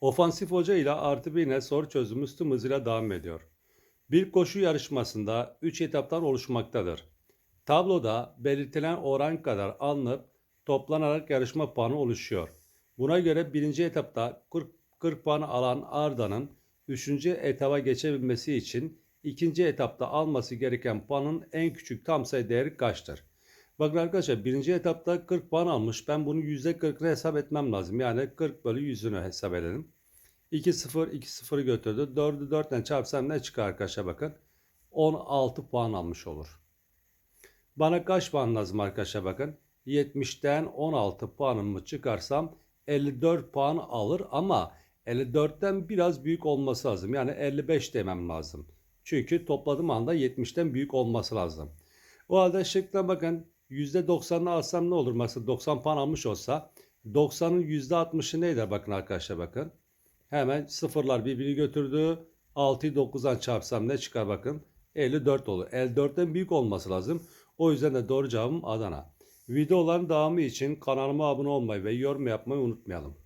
Ofansif Hoca ile artı bir yine soru çözümümüz tüm hızıyla devam ediyor. Bir koşu yarışmasında 3 etaptan oluşmaktadır. Tabloda belirtilen oran kadar alınıp toplanarak yarışma puanı oluşuyor. Buna göre birinci etapta 40, 40 puan alan Arda'nın 3. etaba geçebilmesi için ikinci etapta alması gereken puanın en küçük tam sayı değeri kaçtır? Bakın arkadaşlar birinci etapta 40 puan almış. Ben bunun %40'ını hesap etmem lazım. Yani 40 bölü 100'ünü hesap edelim. 2 0 2 0'ı götürdü. 4'ü 4 ile çarpsam ne çıkar arkadaşlar bakın. 16 puan almış olur. Bana kaç puan lazım arkadaşlar bakın. 70'ten 16 puanımı çıkarsam 54 puan alır ama 54'ten biraz büyük olması lazım. Yani 55 demem lazım. Çünkü topladığım anda 70'ten büyük olması lazım. O halde şıkla bakın %90'ını alsam ne olur? Mesela 90 puan almış olsa 90'ın %60'ı neydi? Bakın arkadaşlar bakın. Hemen sıfırlar birbirini götürdü. 6'yı 9'dan çarpsam ne çıkar bakın. 54 olur. 54'ten büyük olması lazım. O yüzden de doğru cevabım Adana. Videoların devamı için kanalıma abone olmayı ve yorum yapmayı unutmayalım.